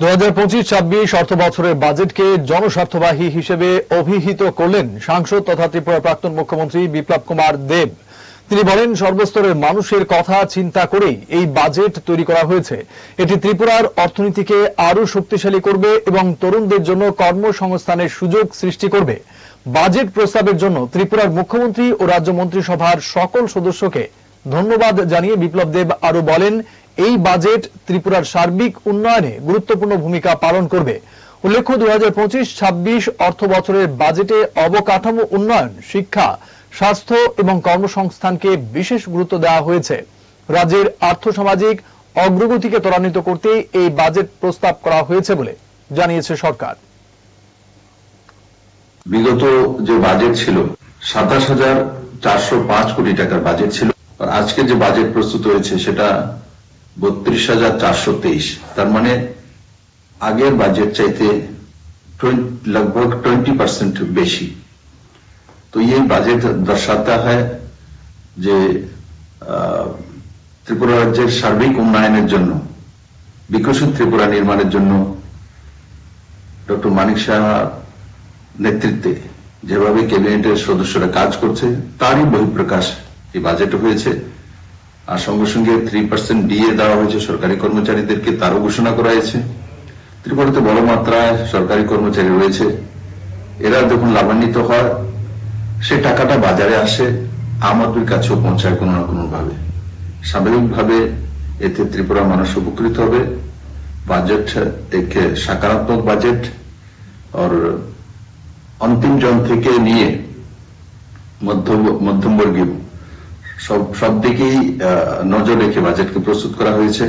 দু হাজার পঁচিশ, ছাব্বিশ অর্থ বছরের বাজেটকে জনস্বার্থবাহী হিসেবে অভিহিত করলেন সাংসদ তথা ত্রিপুরা প্রাক্তন মুখ্যমন্ত্রী বিপ্লব কুমার দেব। তিনি বলেন, সর্বস্তরের মানুষের কথা চিন্তা করেই এই বাজেট তৈরি করা হয়েছে। এটি ত্রিপুরার অর্থনীতিকে আরও শক্তিশালী করবে এবং তরুণদের জন্য কর্মসংস্থানের সুযোগ সৃষ্টি করবে। বাজেট প্রস্তাবের জন্য ত্রিপুরার মুখ্যমন্ত্রী ও রাজ্য মন্ত্রিসভার সকল সদস্যকে ধন্যবাদ জানিয়ে বিপ্লব দেব আরও বলেন এই বাজেট ত্রিপুরার সার্বিক উন্নয়নে গুরুত্বপূর্ণ ভূমিকা পালন করবে। উল্লেখ্য দু হাজার পঁচিশ অর্থ বছরের বাজেটে অবকাঠামো উন্নয়ন, শিক্ষা, স্বাস্থ্য এবং কর্মসংস্থানকে বিশেষ গুরুত্ব দেওয়া হয়েছে। রাজ্যের আর্থসামাজিক অগ্রগতিকে ত্বরান্বিত করতে এই বাজেট প্রস্তাব করা হয়েছে বলে জানিয়েছে সরকার। বিগত যে বাজেট ছিল, সাতাশ হাজার চারশো পাঁচ কোটি টাকার বাজেট ছিল। আজকে যে বাজেট প্রস্তুত হয়েছে, সেটা বত্রিশ হাজার চারশো তেইশ তার মানে আগের বাজেট চাইতে लगभग ट्वेंटी परसेंट বেশি तो ये बजट दर्शाता है যে আহ, ত্রিপুরা রাজ্যের সার্বিক উন্নয়নের জন্য বিকশিত ত্রিপুরা নির্মাণের জন্য ডক্টর মানিক সাহা নেতৃত্বে যেভাবে ক্যাবিনেটের সদস্যরা কাজ করছে তারই বহিঃপ্রকাশ এই বাজেটে হয়েছে আর সঙ্গে সঙ্গে থ্রি পার্সেন্ট ডিএ দেওয়া হয়েছে, সরকারি কর্মচারীদেরকে তারও ঘোষণা করা হয়েছে। ত্রিপুরাতে বড় মাত্রায় সরকারি কর্মচারী রয়েছে। এরা যখন লাভান্বিত হয়, সে টাকাটা বাজারে আসে আমাদের কাছেও পৌঁছায় কোনো না কোনো ভাবে স্বাভাবিকভাবে এতে ত্রিপুরা মানুষ উপকৃত হবে। বাজেট, এক সকারাত্মক বাজেট और অন্তিম জন থেকে নিয়ে মধ্যম মধ্যমবর্গীয় সব সব দিকেই নজর রেখে বাজেটকে প্রস্তুত করা হয়েছে।